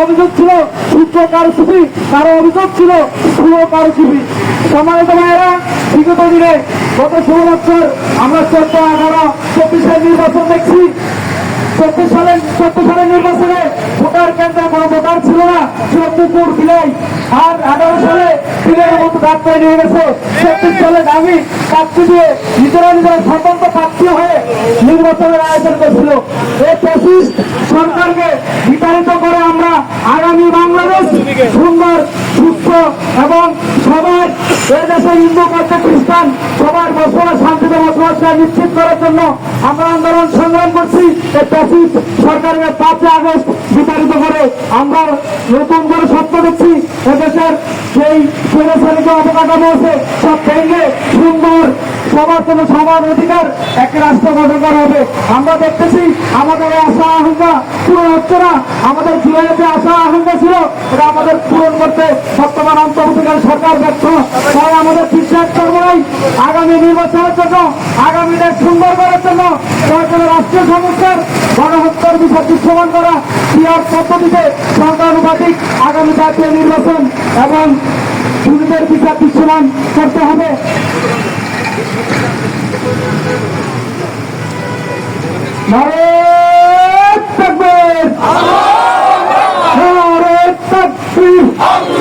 অভিযোগ ছিল সূত্র কারও অভিযোগ ছিল ভাইয়েরা, বিগত দিনে গত ষোলো বছর আমরা চোদ্দ এগারো নির্বাচন দেখছি। সালের চোদ্দ সালের নির্বাচনে ভোটার কেন্দ্রে কোনো ভোটার ছিল না, ছিল পুকুর বিলাই। আর এগারো সালে বিলের মতো ডাক্তার নিয়ে গেছে। চব্বিশ সালে দামি দিয়ে নিজেরা নিজেরা স্বতন্ত্র প্রার্থী হয়ে নির্বাচনের আয়োজন করছিল এই ফ্যাসিস্ট সরকারকে বিতাড়িত করে আমরা আগামী বাংলাদেশ সুন্দর সুস্থ এবং সবার এ দেশে হিন্দু বৌদ্ধ খ্রিস্টান সবার বসবাস, শান্তিতে বসবাস নিশ্চিত করার জন্য আমরা আন্দোলন সংগ্রাম করছি। এই সরকারের পাঁচই আগস্ট বিতাড়িত করে আমরা নতুন করে স্বপ্ন দেখছি। এদেশের সেই স্বৈরাচারিক অবকাঠামো আছে, সব ভেঙে সুন্দর সবার জন্য সমান অধিকার এক রাষ্ট্র গঠন করা হবে। আমরা দেখতেছি আমাদের আশা আকাঙ্ক্ষা পূরণ হচ্ছে না। আমাদের জুলাইয়ে যে আশা ছিল আমাদের পূরণ করতে বর্তমান অন্তর্বর্তীকাল সরকার ব্যর্থ। তাই আমাদের বিশ্বাস করব নাই। আগামী নির্বাচনের জন্য, আগামী দেশ সুন্দর করার জন্য সরকারের রাষ্ট্রীয় সংস্কার গণহত্যার বিষয় দৃশ্যমান করা পিয়ার পদ্ধতিতে সংখ্যানুপাতিক আগামী জাতীয় নির্বাচন এবং খুনিদের বিচার দৃশ্যমান করতে হবে। নারে Long